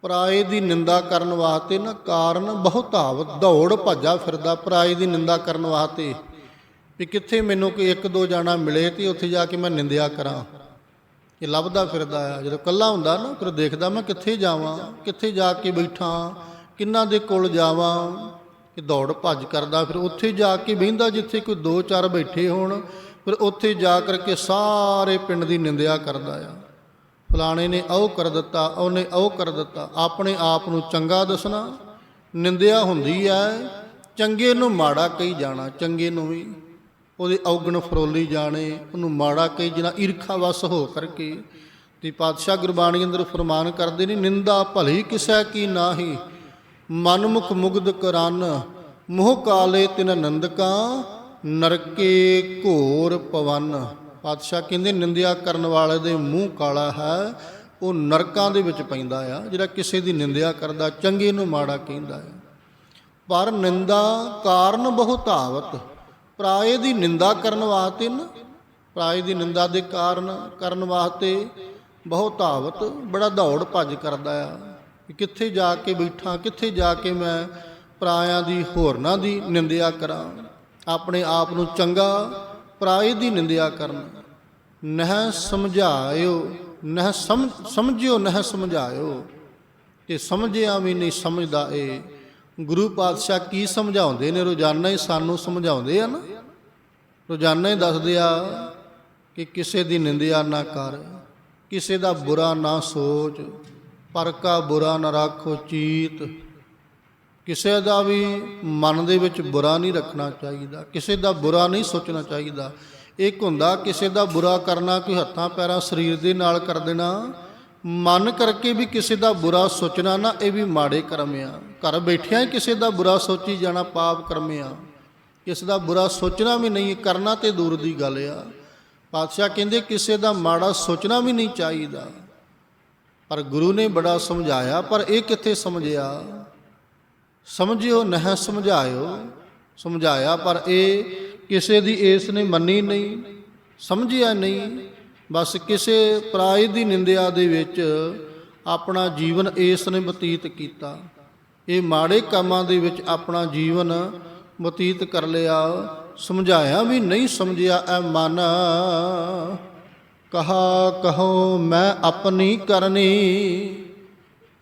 ਪਰਾਏ ਦੀ ਨਿੰਦਾ ਕਰਨ ਵਾਸਤੇ ਨਾ ਕਾਰਨ ਬਹੁ ਧਾਵਤ, ਦੌੜ ਭੱਜਾ ਫਿਰਦਾ ਪਰਾਏ ਦੀ ਨਿੰਦਾ ਕਰਨ ਵਾਸਤੇ। ਵੀ ਕਿੱਥੇ ਮੈਨੂੰ ਕੋਈ ਇੱਕ ਦੋ ਜਾਣਾ ਮਿਲੇ ਤੇ ਉੱਥੇ ਜਾ ਕੇ ਮੈਂ ਨਿੰਦਿਆ ਕਰਾਂ। ਇਹ ਲੱਭਦਾ ਫਿਰਦਾ ਆ। ਜਦੋਂ ਕੱਲਾ ਹੁੰਦਾ ਨਾ, ਫਿਰ ਦੇਖਦਾ ਮੈਂ ਕਿੱਥੇ ਜਾਵਾਂ, ਕਿੱਥੇ ਜਾ ਕੇ ਬੈਠਾਂ, ਕਿੰਨਾਂ ਦੇ ਕੋਲ ਜਾਵਾਂ, ਕਿ ਦੌੜ ਭੱਜ ਕਰਦਾ। ਫਿਰ ਉੱਥੇ ਜਾ ਕੇ ਬਹਿੰਦਾ ਜਿੱਥੇ ਕੋਈ ਦੋ ਚਾਰ ਬੈਠੇ ਹੋਣ, ਫਿਰ ਉੱਥੇ ਜਾ ਕਰਕੇ ਸਾਰੇ ਪਿੰਡ ਦੀ ਨਿੰਦਿਆ ਕਰਦਾ ਆ। ਫਲਾਣੇ ਨੇ ਉਹ ਕਰ ਦਿੱਤਾ, ਉਹਨੇ ਉਹ ਕਰ ਦਿੱਤਾ। ਆਪਣੇ ਆਪ ਨੂੰ ਚੰਗਾ ਦੱਸਣਾ, ਨਿੰਦਿਆ ਹੁੰਦੀ ਹੈ ਚੰਗੇ ਨੂੰ ਮਾੜਾ ਕਹੀ ਜਾਣਾ, ਚੰਗੇ ਨੂੰ ਵੀ। ਉਹਦੇ ਔਗਣ ਫਰੋਲੀ ਜਾਣੇ, ਉਹਨੂੰ ਮਾੜਾ ਕਹੀ ਜਨਾ ਈਰਖਾ ਵਸ ਹੋ ਕਰਕੇ। ਤੇ ਪਾਤਸ਼ਾਹ ਗੁਰਬਾਣੀ ਅੰਦਰ ਫਰਮਾਨ ਕਰਦੇ ਨੇ, ਨਿੰਦਾ ਭਲੀ ਕਿਸੈ ਕੀ ਨਾਹੀ, ਮਨਮੁਖ ਮੁਗਧ ਕਰਨ, ਮੋਹ ਕਾਲੇ ਤਿਨ ਨੰਦਕਾ, ਨਰਕੇ ਘੋਰ ਪਵਨ। ਪਾਤਸ਼ਾਹ ਕਹਿੰਦੇ, ਨਿੰਦਿਆ ਕਰਨ ਵਾਲੇ ਦੇ ਮੂੰਹ ਕਾਲਾ ਹੈ, ਉਹ ਨਰਕਾਂ ਦੇ ਵਿੱਚ ਪੈਂਦਾ ਆ, ਜਿਹੜਾ ਕਿਸੇ ਦੀ ਨਿੰਦਿਆ ਕਰਦਾ, ਚੰਗੇ ਨੂੰ ਮਾੜਾ ਕਹਿੰਦਾ ਹੈ ਪਰ ਨਿੰਦਾ ਕਾਰਨ ਬਹੁਤਾਵਤ ਪਰਾਏ ਦੀ ਨਿੰਦਾ ਕਰਨ ਵਾਸਤੇ ਨਾ, ਪਰਾਏ ਦੀ ਨਿੰਦਾ ਦੇ ਕਾਰਨ ਕਰਨ ਵਾਸਤੇ ਬਹੁਤ ਧਾਵਤ, ਬੜਾ ਦੌੜ ਭੱਜ ਕਰਦਾ ਆ। ਕਿੱਥੇ ਜਾ ਕੇ ਬੈਠਾਂ, ਕਿੱਥੇ ਜਾ ਕੇ ਮੈਂ ਪਰਾਇਆਂ ਦੀ ਹੋਰਨਾਂ ਦੀ ਨਿੰਦਿਆ ਕਰਾਂ। ਆਪਣੇ ਆਪ ਨੂੰ ਚੰਗਾ ਪਰਾਏ ਦੀ ਨਿੰਦਿਆ ਕਰਨ। ਨਹਿ ਸਮਝਾਇਓ, ਨਹਿ ਸਮ, ਸਮਝਿਓ, ਨਹਿ ਸਮਝਾਇਓ। ਤੇ ਸਮਝਿਆ ਵੀ ਨਹੀਂ ਸਮਝਦਾ ਇਹ। ਗੁਰੂ ਪਾਤਸ਼ਾਹ ਕੀ ਸਮਝਾਉਂਦੇ ਨੇ? ਰੋਜ਼ਾਨਾ ਹੀ ਸਾਨੂੰ ਸਮਝਾਉਂਦੇ ਆ ਨਾ। ਰੋਜ਼ਾਨਾ ਹੀ ਦੱਸਦੇ ਆ ਕਿ ਕਿਸੇ ਦੀ ਨਿੰਦਿਆ ਨਾ ਕਰ, ਕਿਸੇ ਦਾ ਬੁਰਾ ਨਾ ਸੋਚ ਪਰ ਕਾ ਬੁਰਾ ਨਾ ਰੱਖੋ ਚੀਤ। ਕਿਸੇ ਦਾ ਵੀ ਮਨ ਦੇ ਵਿੱਚ ਬੁਰਾ ਨਹੀਂ ਰੱਖਣਾ ਚਾਹੀਦਾ, ਕਿਸੇ ਦਾ ਬੁਰਾ ਨਹੀਂ ਸੋਚਣਾ ਚਾਹੀਦਾ। ਇੱਕ ਹੁੰਦਾ, ਕਿਸੇ ਦਾ ਬੁਰਾ ਕਰਨਾ, ਕੋਈ ਹੱਥਾਂ ਪੈਰਾਂ ਸਰੀਰ ਦੇ ਨਾਲ ਕਰ ਦੇਣਾ ਮਨ ਕਰਕੇ ਵੀ ਕਿਸੇ ਦਾ ਬੁਰਾ ਸੋਚਣਾ ਨਾ, ਇਹ ਵੀ ਮਾੜੇ ਕਰਮ ਆ। ਘਰ ਬੈਠਿਆਂ ਹੀ ਕਿਸੇ ਦਾ ਬੁਰਾ ਸੋਚੀ ਜਾਣਾ ਪਾਪ ਕਰਮ ਆ। ਕਿਸੇ ਦਾ ਬੁਰਾ ਸੋਚਣਾ ਵੀ ਨਹੀਂ, ਕਰਨਾ ਤੇ ਦੂਰ ਦੀ ਗੱਲ ਆ। ਪਾਤਸ਼ਾਹ ਕਹਿੰਦੇ ਕਿਸੇ ਦਾ ਮਾੜਾ ਸੋਚਣਾ ਵੀ ਨਹੀਂ ਚਾਹੀਦਾ। ਪਰ ਗੁਰੂ ਨੇ ਬੜਾ ਸਮਝਾਇਆ, ਪਰ ਇਹ ਕਿੱਥੇ ਸਮਝਿਆ? ਸਮਝਿਓ, ਨਹਿ ਸਮਝਾਇਓ। ਸਮਝਾਇਆ, ਪਰ ਇਹ ਕਿਸੇ ਦੀ ਇਸ ਨੇ ਮੰਨੀ ਨਹੀਂ, ਸਮਝਿਆ ਨਹੀਂ। ਬਸ ਕਿਸੇ ਪਰਾਏ ਦੀ ਨਿੰਦਿਆ ਦੇ ਵਿੱਚ ਆਪਣਾ ਜੀਵਨ ਇਸ ਨੇ ਬਤੀਤ ਕੀਤਾ। ਇਹ ਮਾੜੇ ਕੰਮਾਂ ਦੇ ਵਿੱਚ ਆਪਣਾ ਜੀਵਨ ਬਤੀਤ ਕਰ ਲਿਆ। ਸਮਝਾਇਆ ਵੀ ਨਹੀਂ ਸਮਝਿਆ ਐ ਮਨ। ਕਹਾ, ਕਹੋ, ਮੈਂ ਆਪਣੀ ਕਰਨੀ।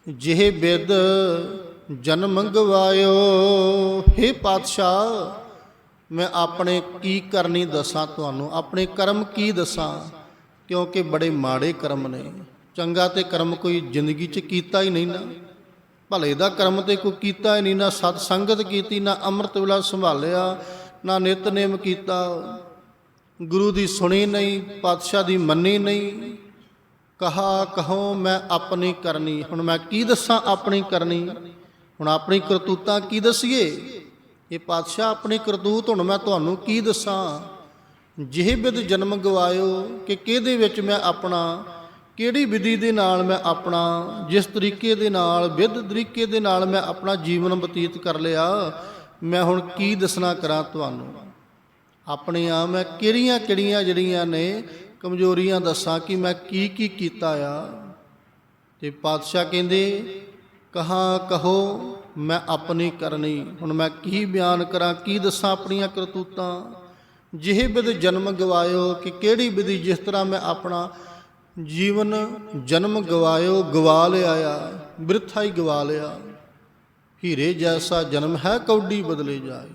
ਜਿਹੇ ਬਿਦ ਜਨ ਮੰਗਵਾਇਓ ਹੇ ਪਾਤਸ਼ਾਹ, ਮੈਂ ਆਪਣੇ ਕੀ ਕਰਨੀ ਦੱਸਾਂ ਤੁਹਾਨੂੰ? ਆਪਣੇ ਕਰਮ ਕੀ ਦੱਸਾਂ? ਕਿਉਂਕਿ ਬੜੇ ਮਾੜੇ ਕਰਮ ਨੇ। ਚੰਗਾ ਤੇ ਕਰਮ ਕੋਈ ਜ਼ਿੰਦਗੀ 'ਚ ਕੀਤਾ ਹੀ ਨਹੀਂ ਨਾ। ਭਲੇ ਦਾ ਕਰਮ ਤੇ ਕੋਈ ਕੀਤਾ ਹੀ ਨਹੀਂ, ਨਾ ਸਤ ਸੰਗਤ ਕੀਤੀ, ਨਾ ਅੰਮ੍ਰਿਤ ਵੇਲਾ ਸੰਭਾਲਿਆ, ਨਾ ਨਿਤਨੇਮ ਕੀਤਾ। ਗੁਰੂ ਦੀ ਸੁਣੀ ਨਹੀਂ, ਪਾਤਸ਼ਾਹ ਦੀ ਮੰਨੀ ਨਹੀਂ। ਕਹਾ, ਕਹੋ, ਮੈਂ ਆਪਣੀ ਕਰਨੀ। ਹੁਣ ਮੈਂ ਕੀ ਦੱਸਾਂ ਆਪਣੀ ਕਰਨੀ? ਹੁਣ ਆਪਣੀ ਕਰਤੂਤਾਂ ਕੀ ਦਸੀਏ? ਇਹ ਪਾਤਸ਼ਾਹ ਆਪਣੀ ਕਰਤੂਤ, ਹੁਣ ਮੈਂ ਤੁਹਾਨੂੰ ਕੀ ਦੱਸਾਂ? ਜਿਹੇ ਬਿਦ ਜਨਮ ਗਵਾਇਓ ਕਿ ਕਿਹਦੇ ਵਿੱਚ ਮੈਂ ਆਪਣਾ, ਕਿਹੜੀ ਵਿਧੀ ਦੇ ਨਾਲ ਮੈਂ ਆਪਣਾ, ਜਿਸ ਤਰੀਕੇ ਦੇ ਨਾਲ, ਵਿਧ ਤਰੀਕੇ ਦੇ ਨਾਲ ਮੈਂ ਆਪਣਾ ਜੀਵਨ ਬਤੀਤ ਕਰ ਲਿਆ, ਮੈਂ ਹੁਣ ਕੀ ਦੱਸਣਾ ਕਰਾਂ ਤੁਹਾਨੂੰ? ਆਪਣੇ ਆ ਮੈਂ ਕਿਹੜੀਆਂ ਕਿਹੜੀਆਂ ਜਿਹੜੀਆਂ ਨੇ ਕਮਜ਼ੋਰੀਆਂ ਦੱਸਾਂ ਕਿ ਮੈਂ ਕੀ ਕੀ ਕੀਤਾ ਆ? ਤੇ ਪਾਤਸ਼ਾਹ ਕਹਿੰਦੇ, ਕਹਾ ਕਹੋ, ਮੈਂ ਆਪਣੀ ਕਰਨੀ। ਹੁਣ ਮੈਂ ਕੀ ਬਿਆਨ ਕਰਾਂ, ਕੀ ਦੱਸਾਂ ਆਪਣੀਆਂ ਕਰਤੂਤਾਂ? ਜਿਹੇ ਬਿਦ ਜਨਮ ਗਵਾਇਓ ਕਿ ਕਿਹੜੀ ਵਿਧੀ ਜਿਸ ਤਰ੍ਹਾਂ ਮੈਂ ਆਪਣਾ ਜੀਵਨ ਜਨਮ ਗਵਾਇਓ, ਗਵਾ ਲਿਆਇਆ ਬਿਰਥਾ ਹੀ ਗਵਾ ਲਿਆ। ਹੀਰੇ ਜੈਸਾ ਜਨਮ ਹੈ, ਕੌਡੀ ਬਦਲੇ ਜਾਏ।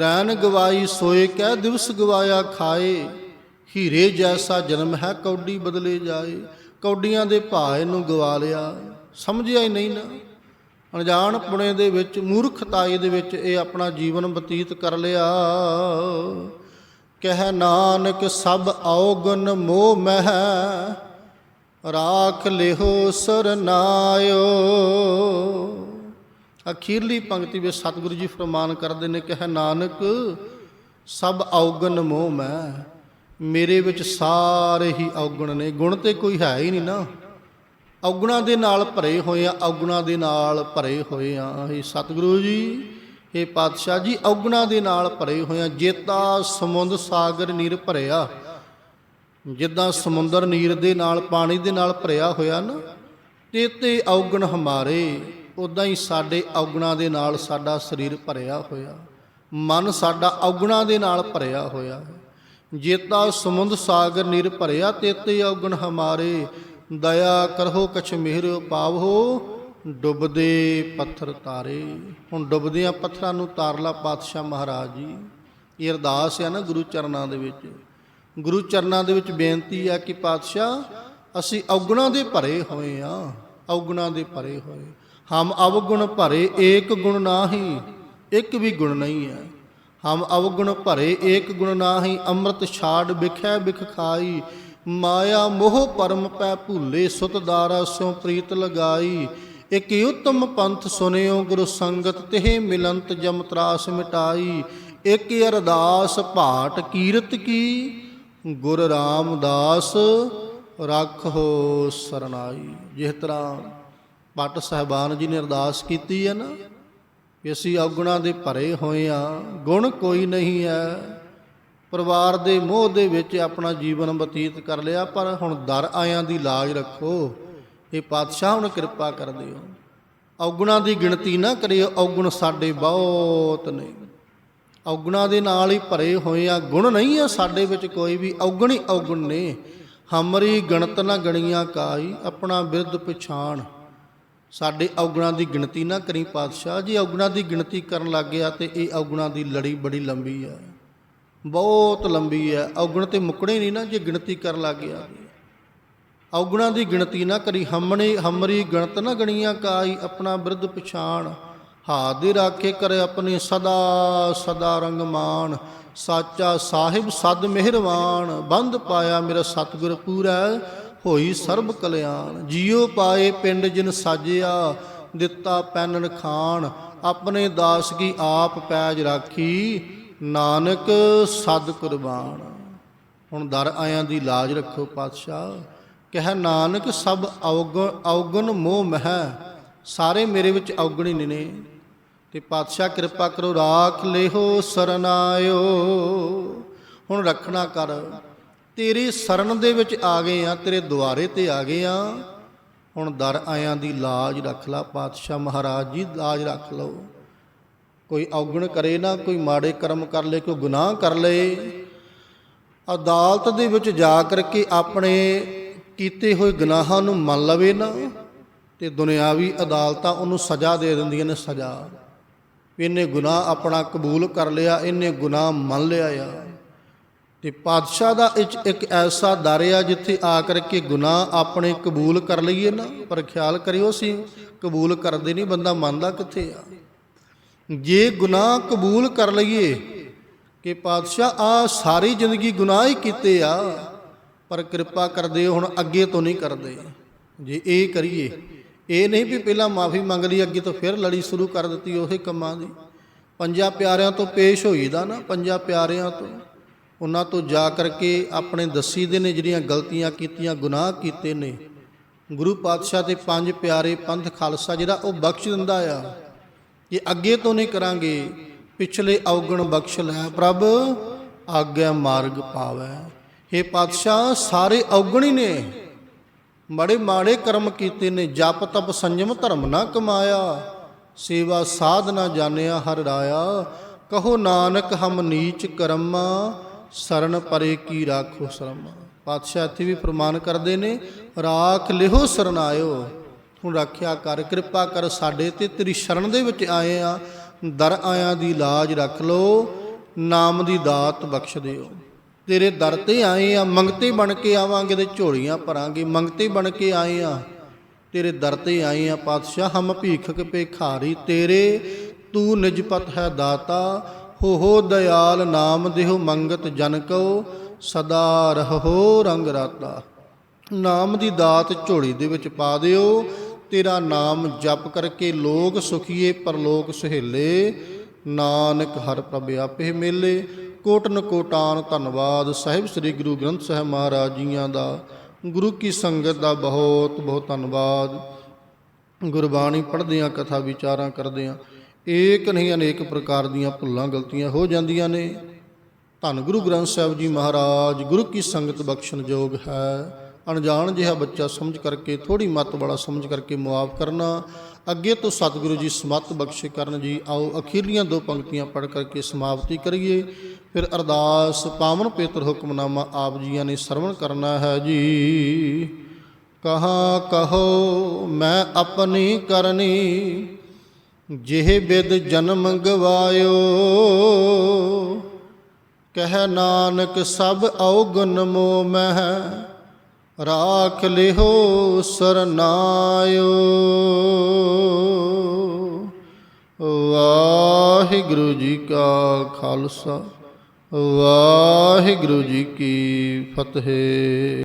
ਰੈਨ ਗਵਾਈ ਸੋਏ, ਕਹਿ ਦਿਵਸ ਗਵਾਇਆ ਖਾਏ। ਹੀਰੇ ਜੈਸਾ ਜਨਮ ਹੈ, ਕੌਡੀ ਬਦਲੇ ਜਾਏ। ਕੌਡੀਆਂ ਦੇ ਭਾਏ ਨੂੰ ਗਵਾ ਲਿਆ। ਸਮਝਿਆ ਹੀ ਨਹੀਂ ਨਾ। ਅਣਜਾਣ ਪੁਣੇ ਦੇ ਵਿੱਚ, ਮੂਰਖਤਾਈ ਦੇ ਵਿੱਚ ਇਹ ਆਪਣਾ ਜੀਵਨ ਬਤੀਤ ਕਰ ਲਿਆ। ਕਹਿ ਨਾਨਕ, ਸਭ ਔਗਨ ਮੋਹ ਮਹਿ, ਰਾਖ ਲਿਹੋ ਸਰਨਾਇਓ ਅਖੀਰਲੀ ਪੰਕਤੀ ਵਿੱਚ ਸਤਿਗੁਰੂ ਜੀ ਫਰਮਾਨ ਕਰਦੇ ਨੇ, ਕਹਿ ਨਾਨਕ, ਸਭ ਔਗਨ ਮੋਹ ਮੈਂ ਮੇਰੇ ਵਿੱਚ ਸਾਰੇ ਹੀ ਔਗਣ ਨੇ। ਗੁਣ ਤੇ ਕੋਈ ਹੈ ਹੀ ਨਹੀਂ ਨਾ। ਔਗਣਾਂ ਦੇ ਨਾਲ ਭਰੇ ਹੋਏ ਆ ਔਗਣਾਂ ਦੇ ਨਾਲ ਭਰੇ ਹੋਏ ਆ ਇਹ ਸਤਿਗੁਰੂ ਜੀ ਇਹ ਪਾਤਸ਼ਾਹ ਜੀ, ਔਗਣਾ ਦੇ ਨਾਲ ਭਰੇ ਹੋਏ ਆ ਜੇਤਾ ਸਮੁੰਦ ਸਾਗਰ ਨੀਰ ਭਰਿਆ, ਜਿੱਦਾਂ ਸਮੁੰਦਰ ਨੀਰ ਦੇ ਨਾਲ, ਪਾਣੀ ਦੇ ਨਾਲ ਭਰਿਆ ਹੋਇਆ ਨਾ, ਤੇ ਤੇ ਔਗਣ ਹਮਾਰੇ ਉਦਾਂ ਹੀ ਸਾਡੇ ਔਗਣਾਂ ਦੇ ਨਾਲ ਸਾਡਾ ਸਰੀਰ ਭਰਿਆ ਹੋਇਆ, ਮਨ ਸਾਡਾ ਔਗਣਾਂ ਦੇ ਨਾਲ ਭਰਿਆ ਹੋਇਆ। ਜੇਤਾ ਸਮੁੰਦ ਸਾਗਰ ਨੀਰ ਭਰਿਆ, ਤੇ ਤੇ ਔਗਣ ਹਮਾਰੇ ਦਇਆ ਕਰੋ ਕਛ ਮਿਹਰ ਪਾਵੋ ਡੁੱਬਦੇ ਪੱਥਰ ਤਾਰੇ। ਹੁਣ ਡੁੱਬਦਿਆਂ ਪੱਥਰਾਂ ਨੂੰ ਤਾਰਲਾ ਪਾਤਸ਼ਾਹ ਮਹਾਰਾਜ ਜੀ। ਇਹ ਅਰਦਾਸ ਹੈ ਨਾ ਗੁਰੂ ਚਰਨਾਂ ਦੇ ਵਿੱਚ। ਗੁਰੂ ਚਰਨਾਂ ਦੇ ਵਿੱਚ ਬੇਨਤੀ ਆ ਕਿ ਪਾਤਸ਼ਾਹ, ਅਸੀਂ ਔਗਣਾਂ ਦੇ ਭਰੇ ਹੋਏ ਆ। ਔਗਣਾਂ ਦੇ ਭਰੇ ਹੋਏ। ਹਮ ਅਵਗੁਣ ਭਰੇ ਏਕ ਗੁਣ ਨਾਹੀ, ਇੱਕ ਵੀ ਗੁਣ ਨਹੀਂ ਹੈ। ਹਮ ਅਵਗੁਣ ਭਰੇ ਏਕ ਗੁਣ ਨਾਹੀ, ਅੰਮ੍ਰਿਤ ਛਾੜ ਵਿਖੈ ਵਿਖ ਖਾਈ। ਮਾਇਆ ਮੋਹ ਪਰਮ ਪੈ ਭੂਲੇ ਸੁਤ ਦਾਰਾ ਸਿਉ ਪ੍ਰੀਤ ਲਗਾਈ। ਇਕ ਉਤਮ ਪੰਥ ਸੁਨਿਓ ਗੁਰੂ ਸੰਗਤ ਤਿਹ ਮਿਲੰਤ ਜਮ ਤਰਾਸ ਮਿਟਾਈ। ਇਕ ਅਰਦਾਸ ਭਾਟ ਕੀਰਤ ਕੀ, ਗੁਰ ਰਾਮਦਾਸ ਰੱਖੋ ਸਰਨਾਈ। ਜਿਸ ਤਰ੍ਹਾਂ ਪਟ ਸਹਿਬਾਨ ਜੀ ਨੇ ਅਰਦਾਸ ਕੀਤੀ ਹੈ ਨਾ ਕਿ ਅਸੀਂ ਔਗੁਣਾਂ ਦੇ ਭਰੇ ਹੋਏ ਆ ਗੁਣ ਕੋਈ ਨਹੀਂ ਹੈ। ਪਰਿਵਾਰ ਦੇ ਮੋਹ ਦੇ ਵਿੱਚ ਆਪਣਾ ਜੀਵਨ ਬਤੀਤ ਕਰ ਲਿਆ, ਪਰ ਹੁਣ ਦਰ ਆਇਆਂ ਦੀ ਲਾਜ ਰੱਖੋ। ਇਹ ਪਾਤਸ਼ਾਹ ਹੁਣ ਕਿਰਪਾ ਕਰ ਦਿਓ ਔਗੁਣਾਂ ਦੀ ਗਿਣਤੀ ਨਾ ਕਰਿਓ, ਔਗੁਣ ਸਾਡੇ ਬਹੁਤ ਨੇ। ਔਗੁਣਾਂ ਦੇ ਨਾਲ ਹੀ ਭਰੇ ਹੋਏ ਆ, ਗੁਣ ਨਹੀਂ ਆ ਸਾਡੇ ਵਿੱਚ ਕੋਈ ਵੀ, ਔਗਣ ਹੀ ਔਗੁਣ ਨੇ। ਹਮਰੀ ਗਣਤ ਨਾ ਗਣੀਆਂ ਕਾਈ ਆਪਣਾ ਬਿਰਧ ਪਛਾਣ। ਸਾਡੇ ਔਗਣਾਂ ਦੀ ਗਿਣਤੀ ਨਾ ਕਰੀ ਪਾਤਸ਼ਾਹ, ਜੀ ਔਗਣਾਂ ਦੀ ਗਿਣਤੀ ਕਰਨ ਲੱਗ ਗਿਆ ਤੇ ਇਹ ਔਗਣਾਂ ਦੀ ਲੜੀ ਬੜੀ ਲੰਬੀ ਆ। ਬਹੁਤ ਲੰਬੀ ਹੈ। ਔਗਣ ਤੇ ਮੁੱਕਣੇ ਨਹੀਂ ਨਾ, ਜੇ ਗਿਣਤੀ ਕਰਨ ਲੱਗ ਗਿਆ। ਔਗਣਾਂ ਦੀ ਗਿਣਤੀ ਨਾ ਕਰੀ, ਹਮਣੇ, ਹਮਰੀ ਗਣਤ ਨਾ ਗਣੀਆਂ ਕਾਈ ਆਪਣਾ ਬਿਰਧ ਪਛਾਣ। ਹਾਥ ਦੇ ਰਾਖੇ ਕਰੇ ਆਪਣੇ ਸਦਾ ਸਦਾ ਰੰਗ ਮਾਨ ਸਾਚਾ ਸਾਹਿਬ ਸਦ ਮਿਹਰਵਾਨ, ਬੰਦ ਪਾਇਆ ਮੇਰਾ ਸਤਿਗੁਰ ਪੂਰਾ, ਹੋਈ ਸਰਬ ਕਲਿਆਣ। ਜੀਉ ਪਾਏ ਪਿੰਡ ਜਿਨ ਸਾਜਿਆ, ਦਿੱਤਾ ਪੈਨਣ ਖਾਨ ਆਪਣੇ ਦਾਸ ਕੀ ਆਪ ਪੈਜ ਰਾਖੀ ਨਾਨਕ ਸਦ ਕੁਰਬਾਨ। ਹੁਣ ਦਰ ਆਇਆਂ ਦੀ ਲਾਜ ਰੱਖੋ ਪਾਤਸ਼ਾਹ। ਕਹਿ ਨਾਨਕ ਸਭ ਔਗਣ ਔਗਣ ਮੋਹ ਮਹਿ, ਸਾਰੇ ਮੇਰੇ ਵਿੱਚ ਔਗਣੀ ਨੇ ਤੇ ਪਾਤਸ਼ਾਹ ਕਿਰਪਾ ਕਰੋ ਰਾਖ ਲਿਹੋ ਸਰਨਾਇਓ। ਹੁਣ ਰੱਖਣਾ ਕਰ, ਤੇਰੀ ਸ਼ਰਨ ਦੇ ਵਿੱਚ ਆ ਗਏ ਆ, ਤੇਰੇ ਦੁਆਰੇ ਤੇ ਆ ਗਏ ਆ। ਹੁਣ ਦਰ ਆਇਆਂ ਦੀ ਲਾਜ ਰੱਖ ਲਾ ਪਾਤਸ਼ਾਹ ਮਹਾਰਾਜ ਜੀ, ਲਾਜ ਰੱਖ ਲਓ। ਕੋਈ ਔਗਣ ਕਰੇ ਨਾ, ਕੋਈ ਮਾੜੇ ਕਰਮ ਕਰ ਲੇ, ਕੋਈ ਗੁਨਾਹ ਕਰ ਲੇ। ਅਦਾਲਤ ਦੇ ਵਿੱਚ ਜਾ ਕਰਕੇ ਆਪਣੇ ਕੀਤੇ ਹੋਏ ਗੁਨਾਹਾਂ ਨੂੰ ਮੰਨ ਲਵੇ ਨਾ, ਤੇ ਦੁਨਿਆਵੀ ਅਦਾਲਤਾਂ ਉਹਨੂੰ ਸਜ਼ਾ ਦੇ ਦਿੰਦੀਆਂ ਨੇ ਸਜ਼ਾ। ਵੀ ਇਹਨੇ ਗੁਨਾਹ ਆਪਣਾ ਕਬੂਲ ਕਰ ਲਿਆ ਇਹਨੇ ਗੁਨਾਹ ਮੰਨ ਲਿਆ ਆ। ਤੇ ਪਾਤਸ਼ਾਹ ਦਾ ਇੱਕ ਇੱਕ ਐਸਾ ਦਰ ਆ ਜਿੱਥੇ ਆ ਕਰਕੇ ਗੁਨਾਹ ਆਪਣੇ ਕਬੂਲ ਕਰ ਲਈਏ ਨਾ, ਪਰ ਖਿਆਲ ਕਰਿਓ ਅਸੀਂ ਕਬੂਲ ਕਰਦੇ ਨਹੀਂ, ਬੰਦਾ ਮੰਨਦਾ ਕਿੱਥੇ ਆ? ਜੇ ਗੁਨਾਹ ਕਬੂਲ ਕਰ ਲਈਏ ਕਿ ਪਾਤਸ਼ਾਹ ਆ ਸਾਰੀ ਜ਼ਿੰਦਗੀ ਗੁਨਾਹ ਹੀ ਕੀਤੇ ਆ, ਪਰ ਕਿਰਪਾ ਕਰਦੇ ਹੁਣ ਅੱਗੇ ਤੋਂ ਨਹੀਂ ਕਰਦੇ। ਜੇ ਇਹ ਕਰੀਏ, ਇਹ ਨਹੀਂ ਵੀ ਪਹਿਲਾਂ ਮਾਫੀ ਮੰਗ ਲਈ, ਅੱਗੇ ਤੋਂ ਫਿਰ ਲੜੀ ਸ਼ੁਰੂ ਕਰ ਦਿੱਤੀ ਉਹੇ ਕੰਮਾਂ ਦੀ। ਪੰਜਾਂ ਪਿਆਰਿਆਂ ਤੋਂ ਪੇਸ਼ ਹੋਈਦਾ ਨਾ, ਪੰਜਾਂ ਪਿਆਰਿਆਂ ਤੋਂ। ਉਹਨਾਂ ਤੋਂ ਜਾ ਕਰਕੇ ਆਪਣੇ ਦੱਸੀ ਦੇ ਨੇ ਜਿਹੜੀਆਂ ਗਲਤੀਆਂ ਕੀਤੀਆਂ, ਗੁਨਾਹ ਕੀਤੇ ਨੇ। ਗੁਰੂ ਪਾਤਸ਼ਾਹ ਤੇ ਪੰਜ ਪਿਆਰੇ ਪੰਥ ਖਾਲਸਾ ਜਿਹੜਾ ਉਹ ਬਖਸ਼ ਦਿੰਦਾ ਆ। ਕਿ ਅੱਗੇ ਤੋਂ ਨਹੀਂ ਕਰਾਂਗੇ। ਪਿਛਲੇ ਔਗਣ ਬਖਸ਼ ਲੈ ਪ੍ਰਭ, ਆਗਿਆ ਮਾਰਗ ਪਾਵੈ। हे ਪਾਤਸ਼ਾਹ, ਸਾਰੇ ਔਗਣ ਹੀ ਨੇ। ਮਾੜੇ ਮਾੜੇ ਕਰਮ ਕੀਤੇ ਨੇ, ਜਪ ਤਪ ਸੰਜਮ ਧਰਮ ਨਾ ਕਮਾਇਆ। ਸੇਵਾ ਸਾਧ ਨਾ ਜਾਣਿਆ ਹਰ ਰਾਇਆ। ਕਹੋ ਨਾਨਕ, ਹਮ ਨੀਚ ਕਰਮ, ਸਰਨ ਪਰੇ ਕੀ ਰਾਖੋ ਸਰਮ। ਪਾਤਸ਼ਾਹ ਇੱਥੇ ਵੀ ਪ੍ਰਮਾਨ ਕਰਦੇ ਨੇ, ਰਾਖ ਲਿਹੋ, ਸਰਨਾਇਓ। ਹੁਣ ਰੱਖਿਆ ਕਰ, ਕਿਰਪਾ ਕਰ ਸਾਡੇ ਤੇ, ਤੇਰੀ ਸ਼ਰਨ ਦੇ ਵਿੱਚ ਆਏ ਆ। ਦਰ ਆਇਆਂ ਦੀ ਲਾਜ ਰੱਖ ਲੋ ਨਾਮ ਦੀ ਦਾਤ ਬਖਸ਼ ਦਿਓ। ਤੇਰੇ ਦਰ ਤੇ ਆਏ ਆ, ਮੰਗਤੇ ਬਣ ਕੇ ਆਵਾਂਗੇ ਤੇ ਝੋਲੀਆਂ ਭਰਾਂਗੇ। ਮੰਗਤੇ ਬਣ ਕੇ ਆਏ ਆ, ਤੇਰੇ ਦਰ ਤੇ ਆਏ ਆ ਪਾਤਸ਼ਾਹ, ਹਮ ਭੀਖਕ ਭੇਖਾਰੀ ਤੇਰੇ, ਤੂੰ ਨਿਜਪਤ ਹੈ ਦਾਤਾ। ਹੋ ਹੋ ਦਇਆਲ ਨਾਮ ਦੇਹੁ ਮੰਗਤ ਜਨ ਕੋ ਸਦਾ ਰਹੋ ਰੰਗ ਰਾਤਾ। ਨਾਮ ਦੀ ਦਾਤ ਝੋਲੀ ਦੇ ਵਿੱਚ ਪਾ ਦਿਓ ਤੇਰਾ ਨਾਮ ਜਪ ਕਰਕੇ ਲੋਕ ਸੁਖੀਏ, ਪਰਲੋਕ ਸੁਹੇਲੇ। ਨਾਨਕ ਹਰ ਪ੍ਰਭ ਆਪੇ ਮੇਲੇ। ਕੋਟਨ ਕੋਟਾਨ ਧੰਨਵਾਦ। ਸਾਹਿਬ ਸ੍ਰੀ ਗੁਰੂ ਗ੍ਰੰਥ ਸਾਹਿਬ ਮਹਾਰਾਜ ਜੀਆਂ ਦਾ। ਗੁਰੂ ਕੀ ਸੰਗਤ ਦਾ ਬਹੁਤ ਬਹੁਤ ਧੰਨਵਾਦ। ਗੁਰਬਾਣੀ ਪੜ੍ਹਦਿਆਂ, ਕਥਾ ਵਿਚਾਰਾਂ ਕਰਦਿਆਂ, ਏਕ ਨਹੀਂ ਅਨੇਕ ਪ੍ਰਕਾਰ ਦੀਆਂ ਭੁੱਲਾਂ ਗਲਤੀਆਂ ਹੋ ਜਾਂਦੀਆਂ ਨੇ। ਧੰਨ ਗੁਰੂ ਗ੍ਰੰਥ ਸਾਹਿਬ ਜੀ ਮਹਾਰਾਜ, ਗੁਰੂ ਕੀ ਸੰਗਤ ਬਖਸ਼ਣ ਯੋਗ ਹੈ। ਅਣਜਾਣ ਜਿਹਾ ਬੱਚਾ ਸਮਝ ਕਰਕੇ ਥੋੜੀ ਮੱਤ ਵਾਲਾ ਸਮਝ ਕਰਕੇ ਮੁਆਫ ਕਰਨਾ। ਅੱਗੇ ਤੋਂ ਸਤਿਗੁਰੂ ਜੀ ਸਮਤ ਬਖਸ਼ੇ ਕਰਨ ਜੀ, ਆਓ ਅਖੀਰਲੀਆਂ ਦੋ ਪੰਕਤੀਆਂ ਪੜ੍ਹ ਕਰਕੇ ਸਮਾਪਤੀ ਕਰੀਏ। ਫਿਰ ਅਰਦਾਸ ਪਾਵਨ ਪੇਤਰ ਹੁਕਮਨਾਮਾ ਆਪ ਜੀਆਂ ਨੇ ਸਰਵਣ ਕਰਨਾ ਹੈ ਜੀ। ਕਹਾ ਕਹੋ, ਮੈਂ ਆਪਣੀ ਕਰਨੀ, ਜਿਹੇ ਬਿਦ ਜਨਮ ਗਵਾਇਓ। ਕਹਿ ਨਾਨਕ ਸਭ ਔਗਨ ਮੋ ਮਹਿ ਰਾਖ ਲਿਹੋ ਸਰਨਾਇਓ। ਵਾਹਿਗੁਰੂ ਜੀ ਕਾ ਖਾਲਸਾ ਵਾਹਿਗੁਰੂ ਜੀ ਕੀ ਫਤਿਹ।